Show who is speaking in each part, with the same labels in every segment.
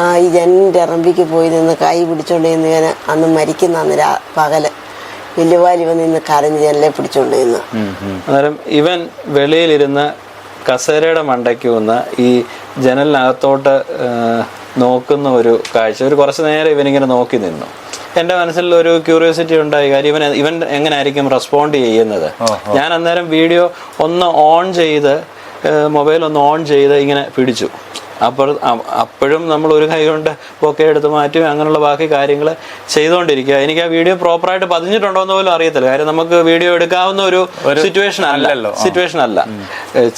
Speaker 1: ആ ഈ ജനലിന്റെ ഇറമ്പിക്ക് പോയി നിന്ന് കൈ പിടിച്ചോണ്ട് നിന്ന് ഇങ്ങനെ അന്ന് മരിക്കുന്ന അന്ന് രാ പകൽ. വില്ലുവാലി വന്ന് നിന്ന് കരഞ്ഞ് ജനലെ പിടിച്ചോണ്ട് നിന്ന്.
Speaker 2: അന്നേരം ഇവൻ വെളിയിലിരുന്ന് കസേരയുടെ മണ്ടയ്ക്ക് വന്ന് ഈ ജനലിനകത്തോട്ട് നോക്കുന്ന ഒരു കാഴ്ച. ഒരു കുറച്ച് നേരം ഇവനിങ്ങനെ നോക്കി നിന്നു. എന്റെ മനസ്സിൽ ഒരു ക്യൂരിയോസിറ്റി ഉണ്ടായി. കാര്യം ഇവൻ ഇവൻ എങ്ങനെ ആയിരിക്കും റെസ്പോണ്ട് ചെയ്യുന്നത് ഞാൻ അന്നേരം വീഡിയോ ഒന്ന് ഓൺ ചെയ്ത് മൊബൈൽ ഒന്ന് ഓൺ ചെയ്ത് ഇങ്ങനെ പിടിച്ചു. അപ്പോൾ അപ്പോഴും നമ്മൾ ഒരു കൈ കൊണ്ട് പൊക്കെ എടുത്ത് മാറ്റും അങ്ങനെയുള്ള ബാക്കി കാര്യങ്ങൾ ചെയ്തുകൊണ്ടിരിക്കുക. എനിക്ക് ആ വീഡിയോ പ്രോപ്പറായിട്ട് പതിഞ്ഞിട്ടുണ്ടോ എന്ന് പോലും അറിയത്തില്ല. കാര്യം നമുക്ക് വീഡിയോ എടുക്കാവുന്ന ഒരു സിറ്റുവേഷൻ അല്ലല്ലോ. സിറ്റുവേഷൻ അല്ല.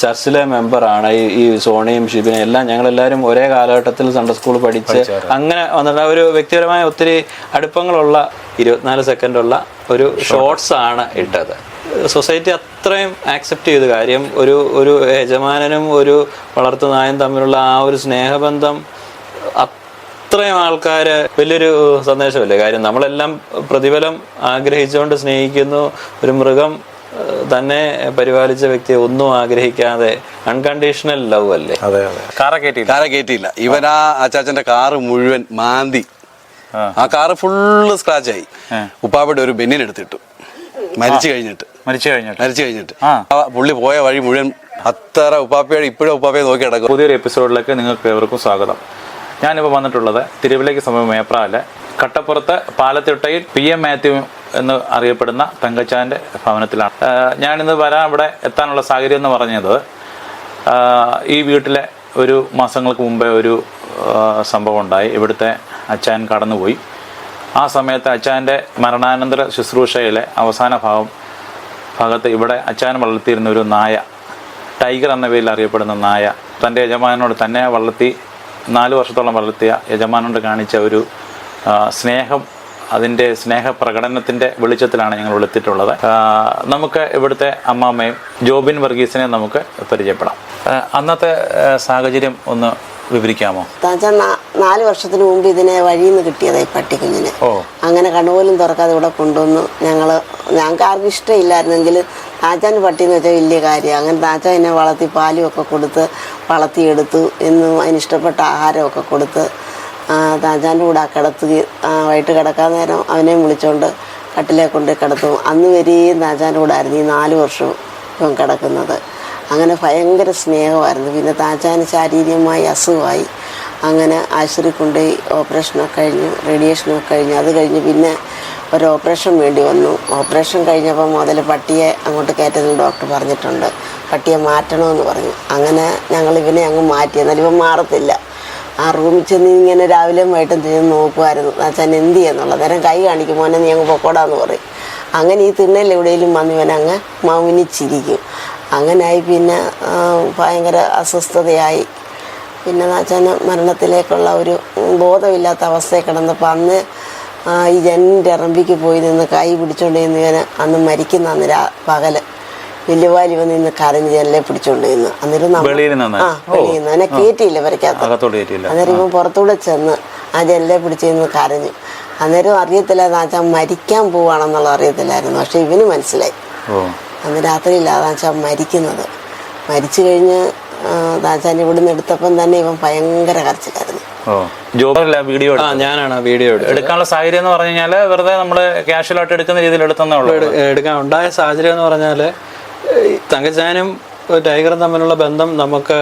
Speaker 2: ചർച്ചിലെ മെമ്പറാണ് ഈ ഈ സോണിയും ഷിബിനും എല്ലാം ഞങ്ങളെല്ലാവരും ഒരേ കാലഘട്ടത്തിൽ സൺഡേ സ്കൂൾ പഠിച്ച് അങ്ങനെ വന്നിട്ട് ഒരു വ്യക്തിപരമായ ഒത്തിരി അടുപ്പങ്ങളുള്ള ഇരുപത്തിനാല് സെക്കൻഡുള്ള ഒരു ഷോർട്സ് ആണ് ഇട്ടത്. സൊസൈറ്റി അത്രയും ആക്സെപ്റ്റ് ചെയ്തു കാര്യം ഒരു ഒരു യജമാനനും ഒരു വളർത്തു നായും തമ്മിലുള്ള ആ ഒരു സ്നേഹബന്ധം അത്രയും ആൾക്കാര് വലിയൊരു സന്ദേശമല്ലേ? കാര്യം നമ്മളെല്ലാം പ്രതിഫലം ആഗ്രഹിച്ചുകൊണ്ട് സ്നേഹിക്കുന്നു. ഒരു മൃഗം തന്നെ പരിപാലിച്ച വ്യക്തിയെ ഒന്നും ആഗ്രഹിക്കാതെ അൺകണ്ടീഷണൽ ലവ് അല്ലേ?
Speaker 3: അതെ അതെ. കാറ കയറ്റിയില്ല
Speaker 4: ഇവനാ കയറ്റിയില്ല ഇവൻ ആ അച്ചാച്ചന്റെ കാറ് മുഴുവൻ മാന്തി.
Speaker 3: ആ.
Speaker 4: ആ കാറ് ഫുള്ള് സ്ക്രാച്ച് ആയി. ഉപ്പാപ്പയുടെ ഒരു ബെന്നിനെടുത്തിട്ടു. മരിച്ചു കഴിഞ്ഞിട്ട്.
Speaker 3: മരിച്ചു കഴിഞ്ഞിട്ട്.
Speaker 4: മരിച്ചു കഴിഞ്ഞിട്ട്.
Speaker 3: ആ.
Speaker 4: പുള്ളി പോയ വഴി മുഴുവൻ അത്ര ഉപ്പാപ്പയുടെ ഇപ്പോഴും ഉപ്പാപ്പയെ നോക്കി കിടക്കും.
Speaker 3: പുതിയൊരു എപ്പിസോഡിലേക്ക് നിങ്ങൾക്ക് ഏവർക്കും സ്വാഗതം. ഞാനിപ്പോൾ വന്നിട്ടുള്ളത് തിരുവല്ലയ്ക്ക് സമയം മേപ്രാൽ കട്ടപ്പുറത്ത് പാലത്തിട്ടയിൽ പി എം മാത്യു എന്ന് അറിയപ്പെടുന്ന തങ്കച്ചാന്റെ ഭവനത്തിലാണ്. ഞാനിന്ന് വരാൻ ഇവിടെ എത്താനുള്ള സാഹചര്യം എന്ന് പറഞ്ഞത് ഈ വീട്ടിലെ ഒരു മാസങ്ങൾക്ക് മുമ്പേ ഒരു സംഭവം ഉണ്ടായി. ഇവിടുത്തെ അച്ചാൻ കടന്നുപോയി. ആ സമയത്ത് അച്ചാന്റെ മരണാനന്തര ശുശ്രൂഷയിലെ അവസാന ഭാഗം ഭാഗത്ത് ഇവിടെ അച്ചാൻ വളർത്തിയിരുന്ന ഒരു നായ ടൈഗർ എന്ന പേരിൽ അറിയപ്പെടുന്ന നായ തന്റെ യജമാനോട് തന്നെ വളർത്തി നാല് വർഷത്തോളം വളർത്തിയ യജമാനോട് കാണിച്ച ഒരു സ്നേഹം അതിന്റെ സ്നേഹ പ്രകടനത്തിന്റെ വെളിച്ചത്തിലാണ് ഞങ്ങൾ ഇവിടെ എത്തിയിട്ടുള്ളത് നമുക്ക് ഇവിടുത്തെ അമ്മാമ്മയും ജോബിൻ വർഗീസിനെ നമുക്ക് പരിചയപ്പെടാം. അന്നത്തെ സാഹചര്യം ഒന്ന് വിവരിക്കാമോ?
Speaker 1: നാല് വർഷത്തിന് മുമ്പ് ഇതിനെ വഴിയിൽ നിന്ന് കിട്ടിയതാ ഈ പട്ടിക്കുഞ്ഞിനെ. അങ്ങനെ കണ്ണുപോലും തുറക്കാതെ ഇവിടെ കൊണ്ടുവന്നു ഞങ്ങൾ ഞങ്ങൾക്ക് ആർക്കും ഇഷ്ടമില്ലായിരുന്നെങ്കിൽ താച്ചാൻ പട്ടി എന്ന് വെച്ചാൽ വലിയ കാര്യം. അങ്ങനെ താച്ച എന്നെ വളർത്തി പാലും ഒക്കെ കൊടുത്ത് വളർത്തിയെടുത്തു. എന്നും അതിനിഷ്ടപ്പെട്ട ആഹാരമൊക്കെ കൊടുത്ത് താച്ചാന്റെ കൂടെ ആ കിടത്തുക ആ, വൈകിട്ട് കിടക്കാൻ നേരം അവനെയും വിളിച്ചോണ്ട് കട്ടിലേക്കൊണ്ട് കിടത്തും അന്ന് വരെയും താച്ചാന്റെ കൂടെ ആയിരുന്നു ഈ നാല് വർഷവും ഇപ്പം കിടക്കുന്നത്. അങ്ങനെ ഭയങ്കര സ്നേഹമായിരുന്നു. പിന്നെ താച്ചാന് ശാരീരികമായി അസുഖമായി. അങ്ങനെ ആശുപത്രി കൊണ്ടുപോയി ഓപ്പറേഷനൊക്കെ കഴിഞ്ഞു റേഡിയേഷനൊക്കെ കഴിഞ്ഞു. അത് കഴിഞ്ഞ് പിന്നെ ഒരു ഓപ്പറേഷൻ വേണ്ടി വന്നു. ഓപ്പറേഷൻ കഴിഞ്ഞപ്പോൾ മുതൽ പട്ടിയെ അങ്ങോട്ട് കയറ്റുന്ന ഡോക്ടർ പറഞ്ഞിട്ടുണ്ട്. പട്ടിയെ മാറ്റണമെന്ന് പറഞ്ഞു. അങ്ങനെ ഞങ്ങൾ ഇവനെ അങ്ങ് മാറ്റി. എന്നാൽ ഇവൻ മാറത്തില്ല. ആ റൂമിൽ ചെന്ന് ഇങ്ങനെ രാവിലെയും വൈകിട്ടും തിരിഞ്ഞ് നോക്കുമായിരുന്നു അച്ഛൻ എന്ത് ചെയ്യുന്നുള്ള നേരം കൈ കാണിക്കും. മോനെ നീ അങ്ങ് പൊക്കോടാന്ന് പറയും. അങ്ങനെ ഈ തിണ്ണയിൽ എവിടെയെങ്കിലും വന്ന് ഇവൻ അങ്ങ് മൗനിച്ചിരിക്കും. അങ്ങനായി പിന്നെ ഭയങ്കര അസ്വസ്ഥതയായി. പിന്നെ അച്ഛന് മരണത്തിലേക്കുള്ള ഒരു ബോധമില്ലാത്ത അവസ്ഥയിൽ കിടന്നപ്പോൾ അന്ന് ഈ ജനലിന്റെ ഇറമ്പിക്ക് പോയി നിന്ന് കൈ പിടിച്ചുകൊണ്ട് നിന്ന് ഇങ്ങനെ അന്ന് മരിക്കുന്ന അന്ന് രാ പകൽ വില്ലുവാലി വന്ന് നിന്ന് കരഞ്ഞ് ജനലെ പിടിച്ചോണ്ട് നിന്ന് അന്നേരം? ആ വെളിയിൽ നിന്ന്. കയറ്റിയില്ല
Speaker 3: വരയ്ക്കാത്ത
Speaker 1: അന്നേരം ഇപ്പം പുറത്തൂടെ ചെന്ന് ആ ജനലെ പിടിച്ച് നിന്ന് കരഞ്ഞു. അന്നേരം അറിയത്തില്ലായിരുന്നു അച്ഛൻ മരിക്കാൻ പോവാണെന്നുള്ള അറിയത്തില്ലായിരുന്നു. പക്ഷെ ഇവന് മനസ്സിലായി. അന്ന് രാത്രിയിലാണ് അച്ഛൻ മരിക്കുന്നത്. മരിച്ചു കഴിഞ്ഞ് താച്ചാൻ ഇവിടുന്ന് എടുത്തപ്പം തന്നെ ഇവൻ ഭയങ്കര കരച്ചിലായിരുന്നു.
Speaker 3: ഓ ജോബല്ല വീഡിയോ
Speaker 2: ആ ഞാനാണ് വീഡിയോ
Speaker 3: എടുക്കാനുള്ള സാഹചര്യം എന്ന് പറഞ്ഞു കഴിഞ്ഞാൽ വെറുതെ നമ്മൾ ക്യാഷ്വൽ ആയിട്ട് എടുക്കുന്ന രീതിയിൽ എടുത്തന്നേ ഉള്ളൂ.
Speaker 2: എടു- എടുക്കാൻ ഉണ്ടായ സാഹചര്യം എന്ന് പറഞ്ഞാൽ ഈ തങ്കച്ചാനും ടൈഗറും തമ്മിലുള്ള ബന്ധം നമുക്ക്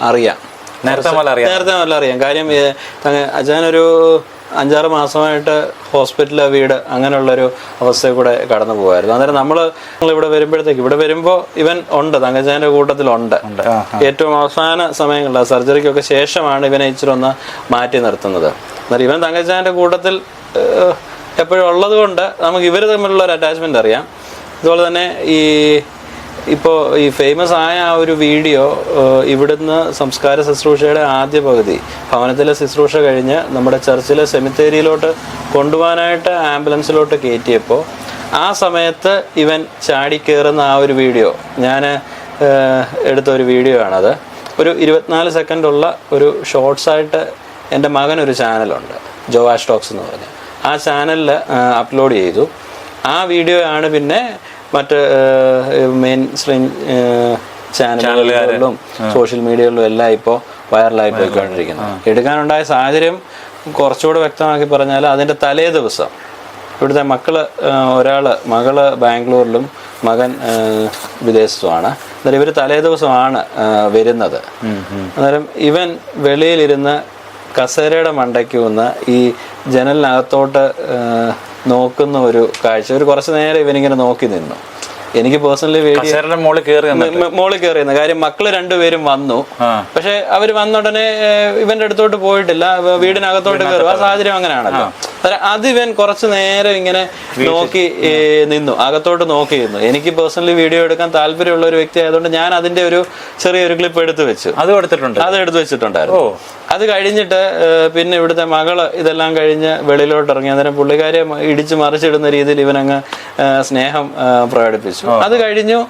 Speaker 2: അറിയാം.
Speaker 3: നേരത്തെ മുതൽ അറിയാം.
Speaker 2: നേരത്തെ നല്ല അറിയാം. കാര്യം അച്ഛനൊരു അഞ്ചാറ് മാസമായിട്ട് ഹോസ്പിറ്റൽ വീട് അങ്ങനെയുള്ളൊരു അവസ്ഥയിൽ കൂടെ കടന്നു പോകുമായിരുന്നു അന്നേരം നമ്മൾ ഇവിടെ വരുമ്പോഴത്തേക്ക് ഇവിടെ വരുമ്പോൾ ഇവൻ ഉണ്ട് തങ്കച്ചാന്റെ കൂട്ടത്തിലുണ്ട് ഏറ്റവും അവസാന സമയങ്ങളിൽ സർജറിക്കൊക്കെ ശേഷമാണ് ഇവനെ ഇച്ചിരി ഒന്ന് മാറ്റി നിർത്തുന്നത്. എന്നാൽ ഇവൻ തങ്കച്ചാന്റെ കൂട്ടത്തിൽ എപ്പോഴും ഉള്ളത് കൊണ്ട് നമുക്ക് ഇവർ തമ്മിലുള്ള ഒരു അറ്റാച്ച്മെന്റ് അറിയാം. അതുപോലെ തന്നെ ഈ ഇപ്പോൾ ഈ ഫേമസ് ആയ ആ ഒരു വീഡിയോ ഇവിടുന്ന് സംസ്കാര ശുശ്രൂഷയുടെ ആദ്യ പകുതി. ഭവനത്തിലെ ശുശ്രൂഷ കഴിഞ്ഞ് നമ്മുടെ ചർച്ചിലെ സെമിത്തേരിയിലോട്ട് കൊണ്ടുപോകാനായിട്ട് ആംബുലൻസിലോട്ട് കയറ്റിയപ്പോൾ ആ സമയത്ത് ഇവൻ ചാടി കയറുന്ന ആ ഒരു വീഡിയോ ഞാൻ എടുത്ത ഒരു വീഡിയോ ആണത്. ഒരു ഇരുപത്തിനാല് സെക്കൻഡുള്ള ഒരു ഷോർട്സായിട്ട് എന്റെ മകനൊരു ചാനലുണ്ട് ജോവാഷ് ടോക്സ് എന്ന് പറഞ്ഞ്. ആ ചാനലിൽ അപ്ലോഡ് ചെയ്തു. ആ വീഡിയോ ആണ് പിന്നെ മറ്റ് മെയിൻ സ്ട്രീം ചാനലുകളിലും സോഷ്യൽ മീഡിയകളിലും എല്ലാം ഇപ്പോൾ വൈറലായി പോയിക്കൊണ്ടിരിക്കുന്നത് എടുക്കാനുണ്ടായ സാഹചര്യം കുറച്ചുകൂടെ വ്യക്തമാക്കി പറഞ്ഞാൽ അതിന്റെ തലേ ദിവസം ഇവിടുത്തെ മക്കൾ ഒരാൾ മകൾ ബാംഗ്ലൂരിലും മകൻ വിദേശത്തുമാണ്. അന്നേരം ഇവർ തലേ ദിവസമാണ് വരുന്നത്. അന്നേരം ഇവൻ വെളിയിലിരുന്ന് കസേരയുടെ മണ്ടയ്ക്ക് വന്ന് ഈ ജനലിനകത്തോട്ട് നോക്കുന്ന ഒരു കാഴ്ച. ഒരു കുറച്ച് നേരം ഇവനിങ്ങനെ നോക്കി നിന്നു. എനിക്ക് പേഴ്സണലി
Speaker 3: വേണ്ടി മോളിൽ കയറി
Speaker 2: മോളിൽ കയറി കാര്യം മക്കൾ രണ്ടുപേരും വന്നു. പക്ഷെ അവർ വന്ന ഉടനെ ഇവന്റെ അടുത്തോട്ട് പോയിട്ടില്ല. വീടിനകത്തോട്ട് കയറും ആ സാഹചര്യം അങ്ങനെയാണല്ലോ. അത് ഇവൻ കുറച്ച് നേരം ഇങ്ങനെ നോക്കി നിന്നു. അകത്തോട്ട് നോക്കി നിന്നു. എനിക്ക് പേഴ്സണലി വീഡിയോ എടുക്കാൻ താല്പര്യമുള്ള ഒരു വ്യക്തി ആയതുകൊണ്ട് ഞാൻ അതിന്റെ ഒരു ചെറിയൊരു ക്ലിപ്പ് എടുത്തു വെച്ചു.
Speaker 3: അത് എടുത്തിട്ടുണ്ട്.
Speaker 2: അത് എടുത്തു വെച്ചിട്ടുണ്ടായിരുന്നു. അത് കഴിഞ്ഞിട്ട് പിന്നെ ഇവിടുത്തെ മകൾ ഇതെല്ലാം കഴിഞ്ഞ് വെളിയിലോട്ട് ഇറങ്ങി. അന്നേരം പുള്ളിക്കാരെ ഇടിച്ചു മറിച്ചിടുന്ന രീതിയിൽ ഇവനങ്ങ് സ്നേഹം പ്രകടിപ്പിച്ചു. അത് കഴിഞ്ഞു.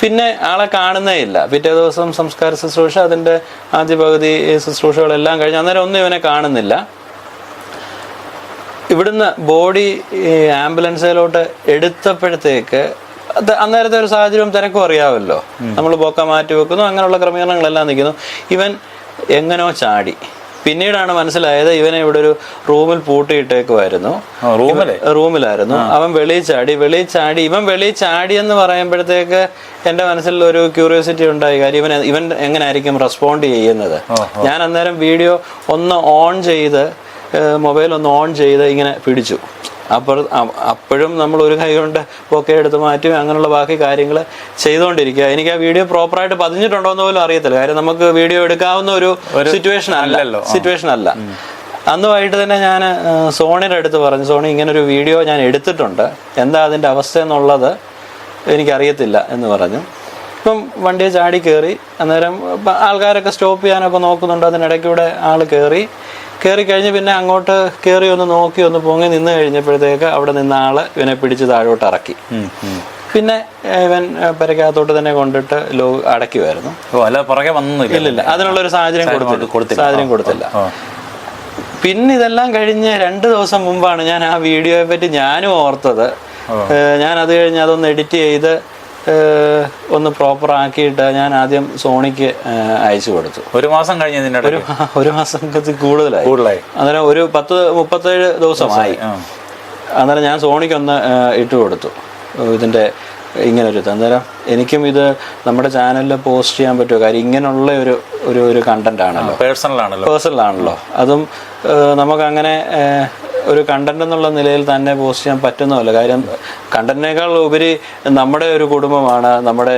Speaker 2: പിന്നെ ആളെ കാണുന്നേ ഇല്ല. പിറ്റേ ദിവസം സംസ്കാര ശുശ്രൂഷ അതിന്റെ ആദ്യ പകുതി ശുശ്രൂഷകളെല്ലാം കഴിഞ്ഞ്. അന്നേരം ഒന്നും ഇവനെ കാണുന്നില്ല. ഇവിടുന്ന് ബോഡി ആംബുലൻസിലോട്ട് എടുത്തപ്പോഴത്തേക്ക് അന്നേരത്തെ ഒരു സാഹചര്യം തിരക്കും അറിയാമല്ലോ നമ്മൾ ബോക്ക മാറ്റി വെക്കുന്നു അങ്ങനെയുള്ള ക്രമീകരണങ്ങളെല്ലാം നിൽക്കുന്നു. ഇവൻ എങ്ങനോ ചാടി. പിന്നീടാണ് മനസ്സിലായത് ഇവനെ ഇവിടെ ഒരു റൂമിൽ പൂട്ടിയിട്ടേക്കുമായിരുന്നു
Speaker 3: റൂമിലെ?
Speaker 2: റൂമിലായിരുന്നു. അവൻ വെളിയിൽ ചാടി വെളിയിൽ ചാടി ഇവൻ വെളിയിൽ ചാടി എന്ന് പറയുമ്പോഴത്തേക്ക് എന്റെ മനസ്സിൽ ഒരു ക്യൂരിയോസിറ്റി ഉണ്ടായി. കാര്യം ഇവൻ ഇവൻ എങ്ങനെയായിരിക്കും റെസ്പോണ്ട് ചെയ്യുന്നത്? ഞാൻ അന്നേരം വീഡിയോ ഒന്ന് ഓൺ ചെയ്ത് മൊബൈൽ ഒന്ന് ഓൺ ചെയ്ത് ഇങ്ങനെ പിടിച്ചു. അപ്പോൾ അപ്പോഴും നമ്മൾ ഒരു കൈ കൊണ്ട് പൊക്കെ എടുത്ത് മാറ്റി അങ്ങനെയുള്ള ബാക്കി കാര്യങ്ങൾ ചെയ്തുകൊണ്ടിരിക്കുക. എനിക്ക് ആ വീഡിയോ പ്രോപ്പറായിട്ട് പതിഞ്ഞിട്ടുണ്ടോ എന്ന് പോലും അറിയത്തില്ല. കാര്യം നമുക്ക് വീഡിയോ എടുക്കാവുന്ന ഒരു സിറ്റുവേഷൻ അല്ലല്ലോ. സിറ്റുവേഷൻ അല്ല. അന്ന് വൈകിട്ട് തന്നെ ഞാൻ സോണിയുടെ അടുത്ത് പറഞ്ഞു സോണി ഇങ്ങനെ ഒരു വീഡിയോ ഞാൻ എടുത്തിട്ടുണ്ട്. എന്താ അതിന്റെ അവസ്ഥ എന്നുള്ളത് എനിക്കറിയത്തില്ല എന്ന് പറഞ്ഞു. ഇപ്പം വണ്ടിയെ ചാടി കയറി അന്നേരം ആൾക്കാരൊക്കെ സ്റ്റോപ്പ് ചെയ്യാനൊക്കെ നോക്കുന്നുണ്ട് അതിനിടയ്ക്കൂടെ ആൾ കയറി കയറി കഴിഞ്ഞ് പിന്നെ അങ്ങോട്ട് കയറി ഒന്ന് നോക്കി ഒന്ന് പൊങ്ങി നിന്ന് കഴിഞ്ഞപ്പോഴത്തേക്ക് അവിടെ നിന്ന ആൾ ഇവനെ പിടിച്ച് താഴോട്ട് ഇറക്കി. പിന്നെ ഇവൻ പെരക്കകത്തോട്ട് തന്നെ കൊണ്ടിട്ട് ലോ അടയ്ക്കുമായിരുന്നു
Speaker 3: അല്ല പുറകെ വന്നില്ല
Speaker 2: ഇല്ലില്ല അതിനുള്ള ഒരു സാഹചര്യം കൊടുത്തില്ല. സാഹചര്യം കൊടുത്തില്ല. പിന്നെ ഇതെല്ലാം കഴിഞ്ഞ് രണ്ട് ദിവസം മുമ്പാണ് ഞാൻ ആ വീഡിയോയെ പറ്റി ഞാനും ഓർത്തത്. ഞാൻ അത് കഴിഞ്ഞ് അതൊന്ന് എഡിറ്റ് ചെയ്ത് ഒന്ന് പ്രോപ്പർ ആക്കിയിട്ട് ഞാൻ ആദ്യം സോണിക്ക് അയച്ചു കൊടുത്തു.
Speaker 3: ഒരു മാസം കഴിഞ്ഞ്
Speaker 2: ഒരു ഒരു മാസം കൂടുതലായി.
Speaker 3: കൂടുതലായി.
Speaker 2: അന്നേരം ഒരു പത്ത് മുപ്പത്തേഴ് ദിവസമായി. അന്നേരം ഞാൻ സോണിക്കൊന്ന് ഒന്ന് ഇട്ട് കൊടുത്തു. ഇതിന്റെ ഇങ്ങനെ ഒരു അന്നേരം എനിക്കും ഇത് നമ്മുടെ ചാനലിൽ പോസ്റ്റ് ചെയ്യാൻ പറ്റുമോ? കാര്യം ഇങ്ങനെയുള്ള ഒരു ഒരു ഒരു കണ്ടന്റ് ആണല്ലോ.
Speaker 3: പേഴ്സണൽ ആണല്ലോ.
Speaker 2: പേഴ്സണൽ ആണല്ലോ. അതും നമുക്ക് നമുക്കങ്ങനെ ഏഹ്, ഒരു കണ്ടന്റ് എന്നുള്ള നിലയിൽ തന്നെ പോസ്റ്റ് ചെയ്യാൻ പറ്റുന്നതല്ല. കാര്യം കണ്ടന്റിനേക്കാൾ ഉപരി നമ്മുടെ ഒരു കുടുംബമാണ് നമ്മുടെ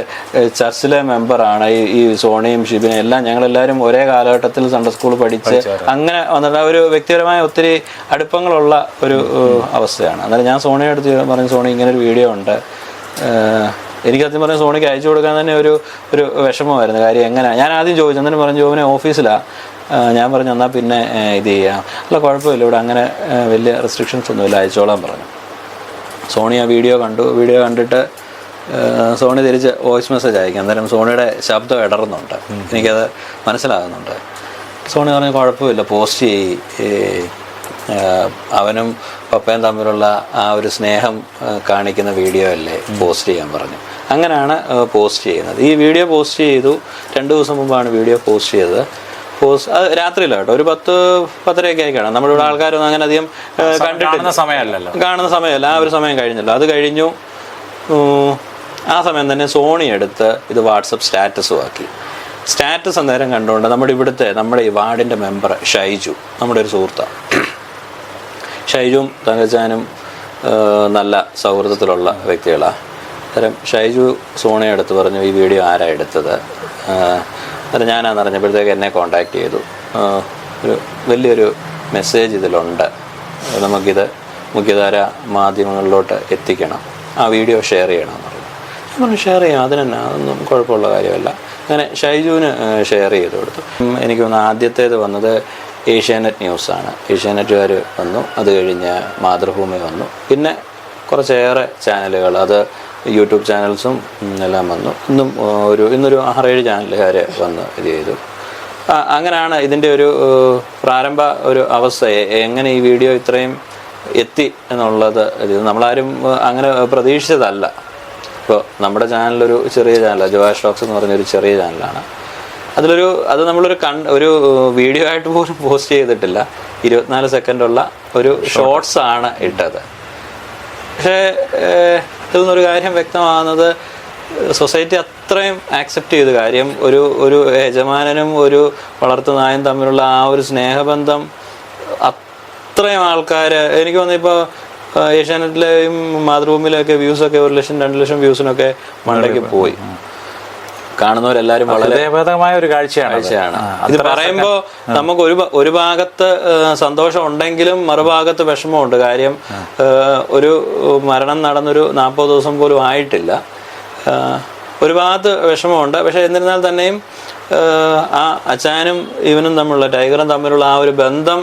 Speaker 2: ചർച്ചിലെ മെമ്പറാണ് ഈ ഈ സോണിയും ഷിബിനും എല്ലാം ഞങ്ങളെല്ലാവരും ഒരേ കാലഘട്ടത്തിൽ സൺഡേ സ്കൂൾ പഠിച്ച് അങ്ങനെ വന്നിട്ട് ഒരു വ്യക്തിപരമായ ഒത്തിരി അടുപ്പങ്ങളുള്ള ഒരു അവസ്ഥയാണ്. അന്നേരം ഞാൻ സോണിയെ അടുത്ത് പറഞ്ഞു സോണി ഇങ്ങനെ ഒരു വീഡിയോ ഉണ്ട് എനിക്ക് സത്യം പറഞ്ഞാൽ സോണിക്ക് അയച്ചു കൊടുക്കാൻ തന്നെ ഒരു ഒരു വിഷമമായിരുന്നു. കാര്യം എങ്ങനെയാണ് ഞാൻ ആദ്യം ചോദിച്ചു. അന്നേരം പറഞ്ഞു ജോബിനെ ഓഫീസിലാണ് ഞാൻ പറഞ്ഞു എന്നാൽ പിന്നെ ഇത് ചെയ്യാം. അല്ല കുഴപ്പമില്ല ഇവിടെ അങ്ങനെ വലിയ റെസ്ട്രിക്ഷൻസ് ഒന്നുമില്ല അയച്ചോളാൻ പറഞ്ഞു. സോണി ആ വീഡിയോ കണ്ടു. വീഡിയോ കണ്ടിട്ട് സോണി തിരിച്ച് വോയിസ് മെസ്സേജ് അയക്കും. അന്നേരം സോണിയുടെ ശബ്ദം ഇടറുന്നുണ്ട്. എനിക്കത് മനസ്സിലാകുന്നുണ്ട്. സോണി പറഞ്ഞു കുഴപ്പമില്ല പോസ്റ്റ് ചെയ്യ്. അവനും പപ്പയും തമ്മിലുള്ള ആ ഒരു സ്നേഹം കാണിക്കുന്ന വീഡിയോ അല്ലേ പോസ്റ്റ് ചെയ്യാൻ പറഞ്ഞു. അങ്ങനെയാണ് പോസ്റ്റ് ചെയ്യുന്നത്. ഈ വീഡിയോ പോസ്റ്റ് ചെയ്തു. രണ്ട് ദിവസം മുമ്പാണ് വീഡിയോ പോസ്റ്റ് ചെയ്തത്. അത് രാത്രിയില്ല കേട്ടോ. ഒരു പത്ത് പത്തരയൊക്കെ ആയി കാണാം നമ്മുടെ ഇവിടെ ആൾക്കാരൊന്നും അങ്ങനെ അധികം കണ്ടിട്ടില്ല.
Speaker 3: സമയമല്ലല്ലോ.
Speaker 2: കാണുന്ന സമയമല്ല. ആ ഒരു സമയം കഴിഞ്ഞല്ലോ. അത് കഴിഞ്ഞു ആ സമയം തന്നെ സോണി എടുത്ത് ഇത് വാട്സപ്പ് സ്റ്റാറ്റസും ആക്കി. സ്റ്റാറ്റസ് അന്നേരം കണ്ടുകൊണ്ട് നമ്മുടെ ഇവിടുത്തെ നമ്മുടെ ഈ വാർഡിന്റെ മെമ്പർ ഷൈജു നമ്മുടെ ഒരു സുഹൃത്താണ് ഷൈജുവും തങ്കച്ചാനും നല്ല സൗഹൃദത്തിലുള്ള വ്യക്തികളാണ് അന്നേരം ഷൈജു സോണിയെടുത്ത് പറഞ്ഞു ഈ വീഡിയോ ആരാ എടുത്തത്? അന്നേരം ഞാനാന്ന് അറിഞ്ഞപ്പോഴത്തേക്ക് എന്നെ കോണ്ടാക്ട് ചെയ്തു. ഒരു വലിയൊരു മെസ്സേജ് ഇതിലുണ്ട്. നമുക്കിത് മുഖ്യധാര മാധ്യമങ്ങളിലോട്ട് എത്തിക്കണം. ആ വീഡിയോ ഷെയർ ചെയ്യണം എന്ന് പറഞ്ഞു പറഞ്ഞു ഷെയർ ചെയ്യാം. അതിനെന്നെ? അതൊന്നും കുഴപ്പമുള്ള കാര്യമല്ല. അങ്ങനെ ഷൈജുവിന് ഷെയർ ചെയ്ത് കൊടുത്തു. എനിക്ക് തോന്നുന്നു ആദ്യത്തേത് വന്നത് ഏഷ്യാനെറ്റ് ന്യൂസാണ്. ഏഷ്യാനെറ്റുകാർ വന്നു. അത് കഴിഞ്ഞ് മാതൃഭൂമി വന്നു. പിന്നെ കുറച്ചേറെ ചാനലുകൾ അത് യൂട്യൂബ് ചാനൽസും എല്ലാം വന്നു. ഇന്നും ഒരു ഇന്നൊരു ആറേഴ് ചാനലുകാർ വന്ന് ഇത് ചെയ്തു. അങ്ങനെയാണ് ഇതിന്റെ ഒരു പ്രാരംഭ ഒരു അവസ്ഥയെ എങ്ങനെ ഈ വീഡിയോ ഇത്രയും എത്തി എന്നുള്ളത് ഇത് നമ്മളാരും അങ്ങനെ പ്രതീക്ഷിച്ചതല്ല. ഇപ്പോൾ നമ്മുടെ ചാനലൊരു ചെറിയ ചാനലാണ് ജോയ സ്റ്റോക്സ് എന്ന് പറഞ്ഞൊരു ചെറിയ ചാനലാണ്. അതിലൊരു അത് നമ്മളൊരു കൺ ഒരു വീഡിയോ ആയിട്ട് പോലും പോസ്റ്റ് ചെയ്തിട്ടില്ല. ഇരുപത്തിനാല് സെക്കൻഡുള്ള ഒരു ഷോർട്സ് ആണ് ഇട്ടത്. പക്ഷേ ഇതിൽ കാര്യം വ്യക്തമാകുന്നത് സൊസൈറ്റി അത്രയും ആക്സെപ്റ്റ് ചെയ്ത കാര്യം ഒരു ഒരു യജമാനനും ഒരു വളർത്തു നായും തമ്മിലുള്ള ആ ഒരു സ്നേഹബന്ധം അത്രയും ആൾക്കാർ എനിക്ക് തോന്നിപ്പോൾ ഏഷ്യാനെറ്റിലെയും മാതൃഭൂമിയിലൊക്കെ വ്യൂസൊക്കെ ഒരു ലക്ഷം രണ്ട് ലക്ഷം വ്യൂസിനൊക്കെ മണ്ടയ്ക്ക് പോയി. കാണുന്നവരെല്ലാവരും വളരെ
Speaker 3: ഹൃദയഭേദമായ ഒരു കാഴ്ചയാണ്
Speaker 2: കാഴ്ചയാണ്. ഇത്
Speaker 3: പറയുമ്പോൾ
Speaker 2: പറയുമ്പോ നമുക്ക് ഒരു ഒരു ഭാഗത്ത് സന്തോഷം ഉണ്ടെങ്കിലും മറുഭാഗത്ത് വിഷമമുണ്ട്. കാര്യം ഒരു മരണം നടന്നൊരു നാൽപ്പത് ദിവസം പോലും ആയിട്ടില്ല. ഒരു ഭാഗത്ത് വിഷമമുണ്ട്. പക്ഷെ എന്നിരുന്നാൽ തന്നെയും ആ അച്ചാനും ഇവനും തമ്മിലുള്ള ടൈഗറും തമ്മിലുള്ള ആ ഒരു ബന്ധം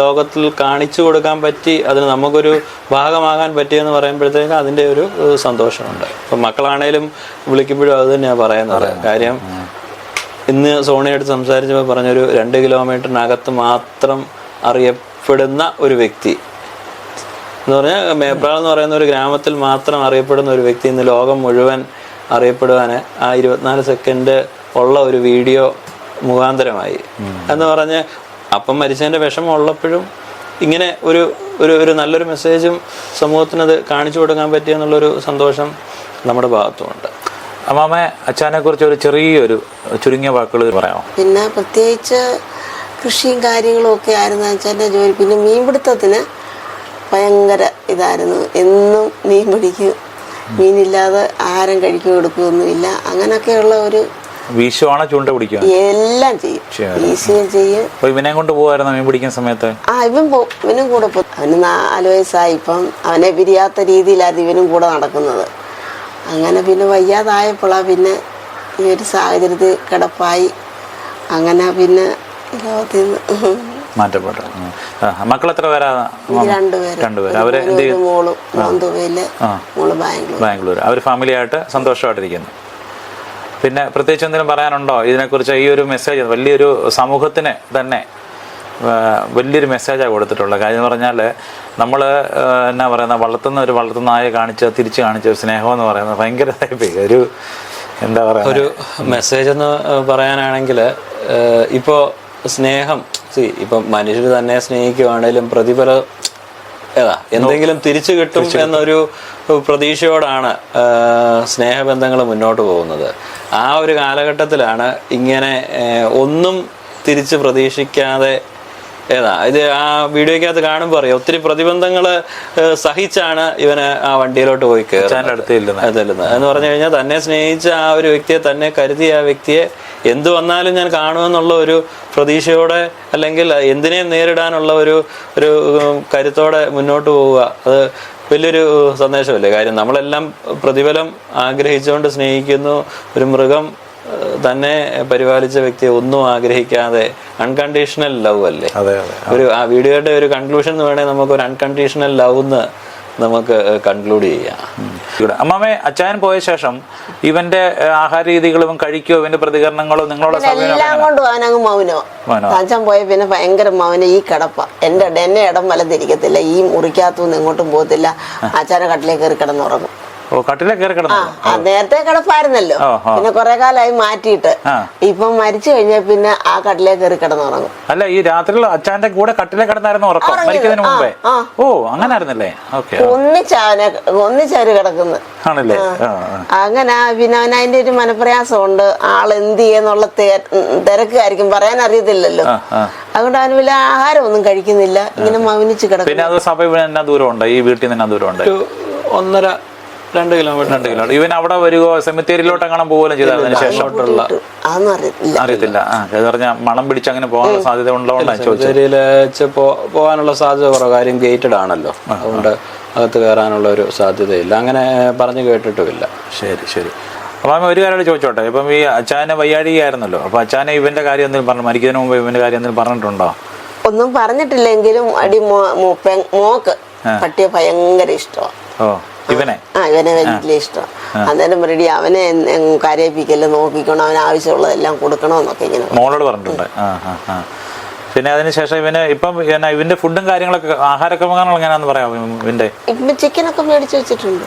Speaker 2: ലോകത്തിൽ കാണിച്ചു കൊടുക്കാൻ പറ്റി അതിന് നമുക്കൊരു ഭാഗമാകാൻ പറ്റിയെന്ന് പറയുമ്പോഴത്തേക്ക് അതിന്റെ ഒരു സന്തോഷമുണ്ട്. ഇപ്പം മക്കളാണേലും വിളിക്കുമ്പോഴും അത് തന്നെയാണ് പറയുന്നത്. കാര്യം ഇന്ന് സോണിയായിട്ട് സംസാരിച്ചപ്പോൾ പറഞ്ഞൊരു രണ്ട് കിലോമീറ്ററിനകത്ത് മാത്രം അറിയപ്പെടുന്ന ഒരു വ്യക്തി. എന്ന് പറഞ്ഞാൽ മേപ്രാൾ എന്ന് പറയുന്ന ഒരു ഗ്രാമത്തിൽ മാത്രം അറിയപ്പെടുന്ന ഒരു വ്യക്തി ഇന്ന് ലോകം മുഴുവൻ അറിയപ്പെടുവാൻ ആ ഇരുപത്തിനാല് സെക്കൻഡ് ഉള്ള ഒരു വീഡിയോ മുഖാന്തരമായി. എന്ന് പറഞ്ഞ് അപ്പം മരിച്ചതിന്റെ വിഷമം ഉള്ളപ്പോഴും ഇങ്ങനെ ഒരു ഒരു ഒരു നല്ലൊരു മെസ്സേജും സമൂഹത്തിനത് കാണിച്ചു കൊടുക്കാൻ പറ്റിയ എന്നുള്ളൊരു സന്തോഷം നമ്മുടെ ഭാഗത്തുമുണ്ട്.
Speaker 3: അമ്മാമ അച്ഛനെ കുറിച്ച് ഒരു ചെറിയൊരു ചുരുങ്ങിയ വാക്കുകൾ പറയാമോ?
Speaker 1: പിന്നെ പ്രത്യേകിച്ച് കൃഷിയും കാര്യങ്ങളും ഒക്കെ ആയിരുന്നു അച്ഛന്റെ ജോലി. പിന്നെ മീൻപിടുത്തത്തിന് ഭയങ്കര ഇതായിരുന്നു. എന്നും മീൻ പിടിക്കും. മീനില്ലാതെ ആഹാരം കഴിക്കുകയും എടുക്കുകയൊന്നുമില്ല അങ്ങനെയൊക്കെയുള്ള ഒരു
Speaker 3: വീശുവാണോ ചൂണ്ട പിടിക്കുക
Speaker 1: എല്ലാം ചെയ്യും. വീശുകയും ചെയ്യും.
Speaker 3: അപ്പൊ ഇവനെ കൊണ്ട് പോവായിരുന്നു മീൻ പിടിക്കുന്ന സമയത്ത്?
Speaker 1: ആ ഇവൻ ഇവനും കൂടെ പോകും അവന് നാല് വയസ്സായി. ഇപ്പം അവനെ പിരിയാത്ത രീതിയിലായിരുന്നു ഇവനും കൂടെ നടക്കുന്നത്. അങ്ങനെ പിന്നെ വയ്യാതായപ്പോഴാ പിന്നെ ഈ ഒരു സാഹചര്യത്തിൽ കിടപ്പായി. അങ്ങനെ പിന്നെ ലോകത്തിൽ നിന്ന്
Speaker 3: മാറ്റപ്പെട്ടു. മക്കൾ എത്ര പേരാ?
Speaker 1: രണ്ടുപേര്.
Speaker 3: അവർ
Speaker 1: മോളും ബാംഗ്ലൂർ
Speaker 3: ബാംഗ്ലൂർ അവർ ഫാമിലി ആയിട്ട് സന്തോഷമായിട്ടിരിക്കുന്നു. പിന്നെ പ്രത്യേകിച്ച് എന്തെങ്കിലും പറയാനുണ്ടോ? ഇതിനെക്കുറിച്ച് ഈ ഒരു മെസ്സേജ് വലിയൊരു സമൂഹത്തിന് തന്നെ വലിയൊരു മെസ്സേജാണ് കൊടുത്തിട്ടുള്ളത്. കാര്യം എന്ന് പറഞ്ഞാൽ നമ്മൾ എന്നാ പറയുന്ന വളർത്തുന്ന ഒരു വളർത്തുന്നായെ കാണിച്ച തിരിച്ച് കാണിച്ച സ്നേഹം എന്ന് പറയുന്നത് ഭയങ്കര ഒരു എന്താ പറയുക
Speaker 2: ഒരു മെസ്സേജ് എന്ന് പറയാനാണെങ്കിൽ ഇപ്പോൾ സ്നേഹം സി ഇപ്പം മനുഷ്യർ തന്നെ സ്നേഹിക്കുവാണേലും പ്രതിഫല ഏതാ എന്തെങ്കിലും തിരിച്ചു കിട്ടും. എന്നൊരു പ്രതീക്ഷയോടാണ് സ്നേഹബന്ധങ്ങൾ മുന്നോട്ട് പോകുന്നത്. ആ ഒരു കാലഘട്ടത്തിലാണ് ഇങ്ങനെ ഒന്നും തിരിച്ച് പ്രതീക്ഷിക്കാതെ ഏതാ ഇത് ആ വീഡിയോക്കകത്ത് കാണുമ്പോൾ അറിയാം ഒത്തിരി പ്രതിബന്ധങ്ങൾ സഹിച്ചാണ് ഇവന് ആ വണ്ടിയിലോട്ട് പോയി കയറുന്നത് എന്ന് പറഞ്ഞു കഴിഞ്ഞാൽ തന്നെ സ്നേഹിച്ച ആ ഒരു വ്യക്തിയെ തന്നെ കരുതിയ ആ വ്യക്തിയെ എന്ത് വന്നാലും ഞാൻ കാണുമെന്നുള്ള ഒരു പ്രതീക്ഷയോടെ അല്ലെങ്കിൽ എന്തിനേയും നേരിടാനുള്ള ഒരു ഒരു കരുത്തോടെ മുന്നോട്ട് പോവുക അത് വലിയൊരു സന്ദേശമല്ലേ? കാര്യം നമ്മളെല്ലാം പ്രതിഫലം ആഗ്രഹിച്ചുകൊണ്ട് സ്നേഹിക്കുന്നു ഒരു മൃഗം തന്നെ പരിപാലിച്ച വ്യക്തിയെ ഒന്നും ആഗ്രഹിക്കാതെ അൺകണ്ടീഷണൽ ലവ് അല്ലേ? ഒരു ആ വീഡിയോയുടെ ഒരു കൺക്ലൂഷൻ എന്ന് വേണേൽ നമുക്ക് ഒരു അൺകണ്ടീഷണൽ ലവ് എന്ന് നമുക്ക് കൺക്ലൂഡ് ചെയ്യാം.
Speaker 3: ഇവിടെ അമ്മാമേ അച്ചായൻ പോയ ശേഷം ഇവന്റെ ആഹാര രീതികളും കഴിക്കോ ഇവന്റെ പ്രതികരണങ്ങളോ നിങ്ങളോട്
Speaker 1: എല്ലാം കൊണ്ടും അവനങ്ങ് മൗനോ? അച്ഛൻ പോയ പിന്നെ ഭയങ്കര മൗന ഈ കിടപ്പ. എന്റെ എന്നെ ഇടം വലതിരിക്കത്തില്ല ഈ മുറിക്കകത്തുനിന്ന് എങ്ങോട്ടും പോകത്തില്ല. അച്ഛനെ കട്ടിലേക്ക് കയറി കിടന്നുറങ്ങും.
Speaker 3: കട്ടിലെ കയറി
Speaker 1: ആ
Speaker 3: കിടന്നു?
Speaker 1: ആ, നേരത്തെ കിടപ്പായിരുന്നല്ലോ. പിന്നെ കുറെ കാലമായി മാറ്റിയിട്ട്. ഇപ്പൊ മരിച്ചു കഴിഞ്ഞാൽ പിന്നെ ആ കട്ടിലെ കയറി കിടന്നുറങ്ങും
Speaker 3: അല്ല ഈ രാത്രിയിൽ അച്ഛാന്റെ കൂടെ കട്ടിലെ കിടന്നായിരുന്നു ഉറക്കം
Speaker 1: ഉറങ്ങിയത്.
Speaker 3: മരിക്കുന്നതിന് മുമ്പേ? ഓ അങ്ങനായിരുന്നല്ലേ? ഓക്കെ
Speaker 1: ഒന്നിച്ചവനെ ഒന്നിച്ചവര് കിടക്കുന്നത്
Speaker 3: ആണല്ലേ.
Speaker 1: അങ്ങനെ പിന്നെ അവന് അതിന്റെ ഒരു മനപ്രയാസമുണ്ട്. ആൾ എന്ത് ചെയ്യുന്നുള്ള തിരക്കായിരിക്കും. പറയാൻ അറിയത്തില്ലല്ലോ. അതുകൊണ്ട് അവന് വലിയ ആഹാരം ഒന്നും കഴിക്കുന്നില്ല. ഇങ്ങനെ മൗനിച്ച് കിടക്കും
Speaker 3: പിന്നെ അത് സഭ ദൂരമുണ്ട്? ഈ വീട്ടിൽ നിന്ന് എന്നാ ദൂരമുണ്ട്?
Speaker 2: ഒന്നര രണ്ട് കിലോമീറ്റർ
Speaker 3: രണ്ട് കിലോമീറ്റർ ഇവൻ അവിടെ വരുവോ സെമിത്തേരിയിലോട്ട് അങ്ങനെ പോവുകയും
Speaker 2: ചെയ്തു
Speaker 1: അതൊന്നും അറിയത്തില്ല.
Speaker 3: അറിയത്തില്ല പറഞ്ഞാൽ മണം പിടിച്ച് അങ്ങനെ പോകാനുള്ള സാധ്യത ഉള്ളതുകൊണ്ടാണ് ചോദിച്ചത്.
Speaker 2: പോകാനുള്ള സാധ്യത കുറവ്. കാര്യം ഗേറ്റഡ് ആണല്ലോ. അതുകൊണ്ട് അകത്ത് കയറാനുള്ള ഒരു സാധ്യതയില്ല. അങ്ങനെ പറഞ്ഞു കേട്ടിട്ടുമില്ല.
Speaker 3: ശരി ശരി. അപ്പൊ അമ്മ ഒരു കാര്യം ചോദിച്ചോട്ടെ. ഇപ്പം ഈ അച്ചാനെ വയ്യാഴികയായിരുന്നല്ലോ. അപ്പൊ അച്ചാനെ ഇവന്റെ കാര്യം എന്തെങ്കിലും പറഞ്ഞു? മരിക്കുന്നതിന് മുമ്പ് ഇവന്റെ കാര്യം എന്തെങ്കിലും പറഞ്ഞിട്ടുണ്ടോ?
Speaker 1: ഒന്നും പറഞ്ഞിട്ടില്ലെങ്കിലും അടി മോക്ക് പട്ടിയെ ഭയങ്കര ഇഷ്ടമാണ്
Speaker 3: ഓ. ഇവനെ.
Speaker 1: ആ ഇവനെ വലിയ ഇഷ്ടം. അന്നേരം റെഡി അവനെ എൻ- എൻ കരയിപ്പിക്കൽ നോക്കിക്കണം അവന് ആവശ്യമുള്ളതെല്ലാം കൊടുക്കണമെന്നൊക്കെ ഇങ്ങനെ
Speaker 3: മോളോട് പറഞ്ഞിട്ടുണ്ട്. പിന്നെ അതിനുശേഷം ഇവന് ഇപ്പം ഇവന്റെ ഫുഡും കാര്യങ്ങളൊക്കെ ആഹാരക്രമങ്ങൾ എങ്ങനെയാന്ന് പറയാം ഇവന്റെ?
Speaker 1: ഇപ്പം ചിക്കനൊക്കെ മേടിച്ചു വെച്ചിട്ടുണ്ട്.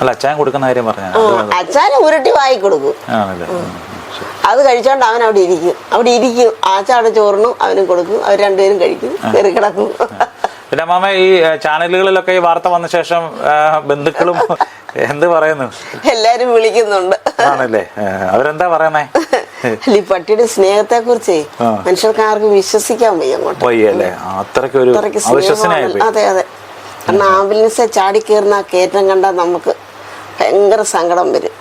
Speaker 3: അല്ല അച്ചാൻ കൊടുക്കുന്ന കാര്യം പറഞ്ഞു
Speaker 1: ആ, അച്ചാന് ഉരുട്ടി വായി കൊടുക്കും.
Speaker 3: ആണല്ലേ.
Speaker 1: അത് കഴിച്ചോണ്ട് അവൻ അവിടെ ഇരിക്കും. അവിടെ ഇരിക്കും. ആച്ചാടെ ചോറിനും അവനും കൊടുക്കും. അവർ രണ്ടുപേരും കഴിക്കും. കയറി കിടക്കും.
Speaker 3: പിന്നെ മാമ ഈ ചാനലുകളിലൊക്കെ ഈ വാർത്ത വന്ന ശേഷം ബന്ധുക്കളും എന്ത് പറയുന്നു?
Speaker 1: എല്ലാരും വിളിക്കുന്നുണ്ട്.
Speaker 3: ആണല്ലേ? അവരെന്താ പറയുന്നേ?
Speaker 1: അല്ല, ഈ പട്ടിയുടെ സ്നേഹത്തെ കുറിച്ചേ മനുഷ്യർക്ക് ആർക്കും വിശ്വസിക്കാൻ വയ്യ
Speaker 3: വയ്യല്ലേ? അത്രയ്ക്ക് ഒരു
Speaker 1: അതെ അതെ. കാരണം ആംബുലൻസ് ചാടി കയറുന്ന ആ കയറ്റം കണ്ടാൽ നമുക്ക് ഭയങ്കര സങ്കടം വരും.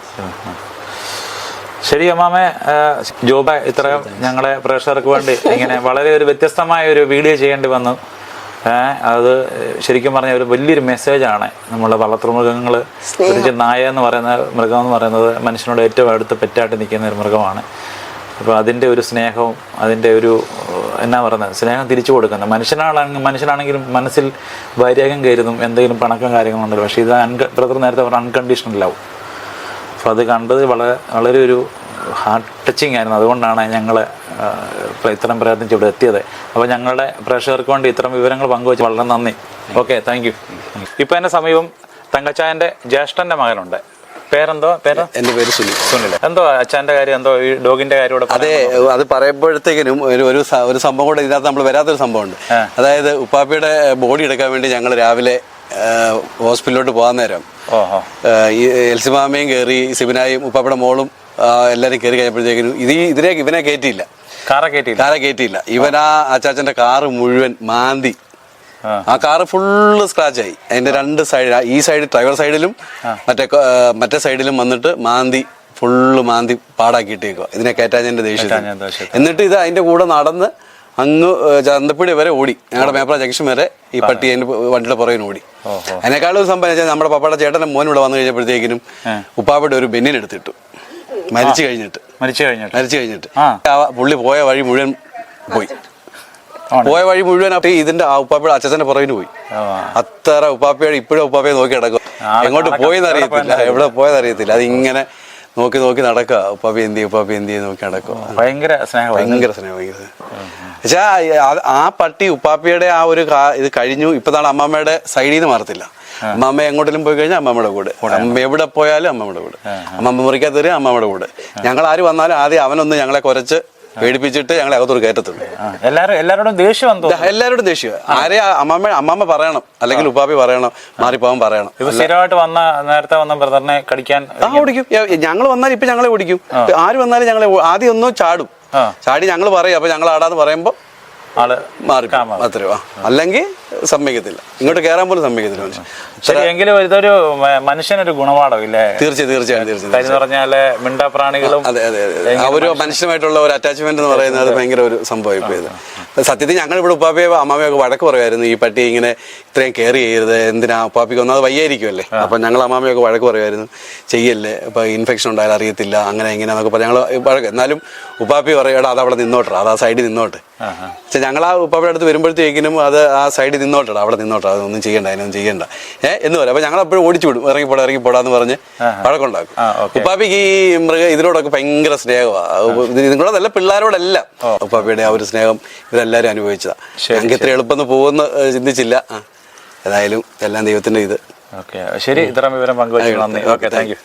Speaker 3: ശരി അമ്മാമേ. ജോബ ഇത്രയും ഞങ്ങളെ പ്രേക്ഷകർക്ക് വേണ്ടി ഇങ്ങനെ വളരെ ഒരു വ്യത്യസ്തമായ ഒരു വീഡിയോ ചെയ്യേണ്ടി വന്നു. അത് ശരിക്കും പറഞ്ഞ ഒരു വലിയൊരു മെസ്സേജാണ് നമ്മളെ വളർത്തുമൃഗങ്ങൾ പ്രത്യേകിച്ച് നായ എന്ന് പറയുന്ന മൃഗം എന്ന് പറയുന്നത് മനുഷ്യനോട് ഏറ്റവും അടുത്ത് പെറ്റായിട്ട് നിൽക്കുന്ന ഒരു മൃഗമാണ്. അപ്പോൾ അതിന്റെ ഒരു സ്നേഹവും അതിന്റെ ഒരു എന്നാ പറയുന്നത് സ്നേഹം തിരിച്ചു കൊടുക്കുന്നത് മനുഷ്യനാണെങ്കിൽ മനുഷ്യനാണെങ്കിലും മനസ്സിൽ വൈരാഗ്യം കയറുന്നു എന്തെങ്കിലും പണക്കം കാര്യങ്ങളുണ്ടല്ലോ. പക്ഷേ ഇത് അൺക ബ്രദർ നേരത്തെ പറഞ്ഞ അൺകണ്ടീഷണൽ ലവ് അപ്പോൾ അത് കണ്ടത് വളരെ വളരെ ഒരു ഹാർട്ട് ടച്ചിങ് ആയിരുന്നു. അതുകൊണ്ടാണ് ഞങ്ങൾ ഇത്രയും പ്രയത്നിച്ച് ഇവിടെ എത്തിയത്. അപ്പോൾ ഞങ്ങളുടെ പ്രേക്ഷകർക്ക് വേണ്ടി ഇത്തരം വിവരങ്ങൾ പങ്കുവച്ച് വളരെ നന്ദി. ഓക്കെ താങ്ക് യു ഇപ്പം എന്റെ സമീപം തങ്കച്ചായന്റെ ജ്യേഷ്ഠന്റെ മകനുണ്ട്. പേരെന്തോ? പേര്?
Speaker 4: എന്റെ പേര് സുനിൽ.
Speaker 3: സുനിൽ. എന്തോ അച്ഛന്റെ കാര്യം എന്തോ ഈ ഡോഗിന്റെ കാര്യം
Speaker 4: അതെ അത് പറയുമ്പോഴത്തേക്കിനും ഒരു ഒരു ഒരു സംഭവം കൂടെ ഇതിനകത്ത് നമ്മൾ വരാത്തൊരു സംഭവമുണ്ട്. അതായത് ഉപ്പാപ്പിയുടെ ബോഡി എടുക്കാൻ വേണ്ടി ഞങ്ങൾ രാവിലെ ഹോസ്പിറ്റലിലോട്ട് പോകാൻ നേരം ഈ എൽസിമാമയും കയറി സിബിനായും ഉപ്പാപ്പിയുടെ മോളും എല്ലാവരും കയറി കഴിഞ്ഞപ്പോഴത്തേക്കും ഇത് ഇതിനെ ഇവനെ കയറ്റിയില്ല
Speaker 3: കാറ കയറ്റിയില്ല
Speaker 4: കാറെ കയറ്റിയില്ല ഇവനാ ആ അച്ചാച്ചന്റെ കാറ് മുഴുവൻ മാന്തി.
Speaker 3: ആ.
Speaker 4: കാറ് ഫുള്ള് സ്ക്രാച്ച് ആയി. അതിന്റെ രണ്ട് സൈഡ് ഈ സൈഡ് ഡ്രൈവർ സൈഡിലും മറ്റേ മറ്റേ സൈഡിലും വന്നിട്ട് മാന്തി ഫുള്ള് മാന്തി പാടാക്കിയിട്ടേക്കുക ഇതിനെ കയറ്റാഞ്ഞതിന്റെ ദേഷ്യം എന്നിട്ട് ഇത് അതിന്റെ കൂടെ നടന്ന് അങ്ങ് ചന്തപ്പുഴ ചന്തപ്പടി വരെ ഓടി. ഞങ്ങളുടെ മേപ്പറ ജംഗ്ഷൻ വരെ ഈ പട്ടി അതിന്റെ വണ്ടിയുടെ പുറകിന് ഓടി. അതിനേക്കാളും സംഭവം നമ്മുടെ പപ്പയുടെ ചേട്ടന്റെ മോൻ ഇവിടെ വന്നു കഴിഞ്ഞപ്പോഴത്തേക്കിനും ഉപ്പാപ്പയുടെ ഒരു ബെന്നിൻ എടുത്തിട്ടു മരിച്ചു കഴിഞ്ഞിട്ട്.
Speaker 3: മരിച്ചു കഴിഞ്ഞിട്ട്.
Speaker 4: മരിച്ചു കഴിഞ്ഞിട്ട്.
Speaker 3: ആ.
Speaker 4: പുള്ളി പോയ വഴി മുഴുവൻ പോയി. പോയ വഴി മുഴുവൻ അപ്പൊ ഇതിന്റെ ആ ഉപ്പാപ്പയുടെ അച്ഛന്റെ പുറകിന് പോയി. അത്ര ഉപ്പാപ്പയുടെ ഇപ്പോഴും ഉപ്പാപ്പയെ നോക്കി നടക്കും എങ്ങോട്ട് പോയെന്ന്
Speaker 3: എവിടെ
Speaker 4: അറിയത്തില്ല. എവിടെ പോയെന്ന് അറിയത്തില്ല. അതിങ്ങനെ നോക്കി നോക്കി നടക്കുക. ഉപ്പാപ്പി എന്തി ഉപ്പാപ്പി എന്തി നോക്കി നടക്കുക.
Speaker 3: ഭയങ്കര സ്നേഹം
Speaker 4: ഭയങ്കര സ്നേഹം. ഭയങ്കര. പക്ഷേ ആ- ആ പട്ടി ഉപ്പാപ്പിയുടെ ആ ഒരു ഇത് കഴിഞ്ഞു. ഇപ്പൊ നാളെ അമ്മമ്മയുടെ സൈഡിൽ നിന്ന് മാറത്തില്ല. അമ്മമ്മ എങ്ങോട്ടെങ്കിലും പോയി കഴിഞ്ഞാൽ അമ്മമ്മയുടെ കൂടെ. അമ്മ എവിടെ പോയാലും അമ്മമ്മയുടെ കൂടെ. അമ്മമ്മ മുറിക്കാത്ത വരും അമ്മമ്മയുടെ കൂടെ. ഞങ്ങൾ ആര് വന്നാലും ആദ്യം അവനൊന്ന് ഞങ്ങളെ കുറച്ച് പേടിപ്പിച്ചിട്ട് ഞങ്ങളെ അകത്തോട് കയറ്റത്തുള്ളൂ.
Speaker 3: എല്ലാവരോടും ദേഷ്യം
Speaker 4: എല്ലാവരോടും ദേഷ്യം. ആരെ അമ്മമ്മ അമ്മമ്മ പറയണം. അല്ലെങ്കിൽ ഉപ്പാപ്പി പറയണം മാറിപ്പോവാൻ പറയണം.
Speaker 3: സ്ഥിരമായിട്ട് വന്ന നേരത്തെ വന്ന ബ്രദറിനെ കടിക്കാൻ
Speaker 4: ആ ഓടിക്കും. ഞങ്ങൾ വന്നാൽ ഇപ്പൊ ഞങ്ങളെ ഓടിക്കും. ആര് വന്നാലും ഞങ്ങളെ ആദ്യം ഒന്നും ചാടും. ചാടി ഞങ്ങൾ പറയും. അപ്പൊ ഞങ്ങൾ ആടാന്ന് പറയുമ്പോ
Speaker 3: ആൾ
Speaker 4: മാറി. അത്രയോ അല്ലെങ്കിൽ സമ്മതിക്കത്തില്ല. ഇങ്ങോട്ട് കയറാൻ പോലും സമ്മതിക്കത്തില്ല മനുഷ്യൻ.
Speaker 3: എങ്കിലും ഇതൊരു മനുഷ്യനൊരു ഗുണപാഠം ഇല്ലേ?
Speaker 4: തീർച്ചയായും തീർച്ചയായും തീർച്ചയായും
Speaker 3: പറഞ്ഞാൽ മിണ്ടാപ്രാണികളും
Speaker 4: അതെ അതെ അതെ ആ ഒരു മനുഷ്യനുമായിട്ടുള്ള ഒരു അറ്റാച്ച്മെന്റ് എന്ന് പറയുന്നത് ഭയങ്കര ഒരു സംഭവം ഇപ്പൊ ഇത് സത്യത്തിൽ ഞങ്ങൾ ഇവിടെ ഉപ്പാപ്പയെ അമ്മാമയൊക്കെ വഴക്ക് പറയുമായിരുന്നു ഈ പട്ടി ഇങ്ങനെ ഇത്രയും കെയർ ചെയ്യരുത് എന്തിനാ ഉപ്പാപ്പിക്ക് ഒന്നാമത് വയ്യായിരിക്കുമല്ലേ? അപ്പൊ ഞങ്ങൾ അമ്മാമയൊക്കെ വഴക്ക് പറയുമായിരുന്നു ചെയ്യല്ലേ ഇപ്പൊ ഇൻഫെക്ഷൻ ഉണ്ടായാലും അറിയത്തില്ല അങ്ങനെ ഇങ്ങനെ എന്നൊക്കെ പറഞ്ഞ് ഞങ്ങൾ വഴക്ക് എന്നാലും ഉപ്പാപ്പി പറയുക അത് അവിടെ നിന്നോട്ടെ അത് ആ സൈഡിൽ നിന്നോട്ടെ. പക്ഷെ ഞങ്ങൾ ആ ഉപ്പാപ്പയുടെ അടുത്ത് വരുമ്പോഴത്തേക്കിനും അത് ആ സൈഡിൽ നിന്നോട്ടെ അവിടെ നിന്നോട്ടാ അതൊന്നും ചെയ്യണ്ട അതിനൊന്നും ചെയ്യണ്ട. ഏഹ് എന്ന് പറയാം. അപ്പൊ ഞങ്ങൾ എപ്പോഴും ഓടിച്ചു വിടും ഇറങ്ങിപ്പോടാ ഇറങ്ങിപ്പോടാന്ന് പറഞ്ഞ് വഴക്കുണ്ടാക്കും. ഉപ്പാപ്പിക്ക് ഈ മൃഗ ഇതിനോടൊക്കെ ഭയങ്കര സ്നേഹമാണ് നിങ്ങളുടെ നല്ല പിള്ളേരോടെല്ലാം. ഉപ്പാപ്പിയുടെ ആ ഒരു സ്നേഹം ഇതെല്ലാരും അനുഭവിച്ചതാ. ഞങ്ങൾക്ക് ഇത്ര എളുപ്പം പോകുന്ന ചിന്തിച്ചില്ല. ഏതായാലും എല്ലാം ദൈവത്തിന്റെ ഇത്.
Speaker 3: ഓക്കെ. ശരി ഇത്രയും വിവരം പങ്കുവച്ചു നന്ദി. Okay thank you.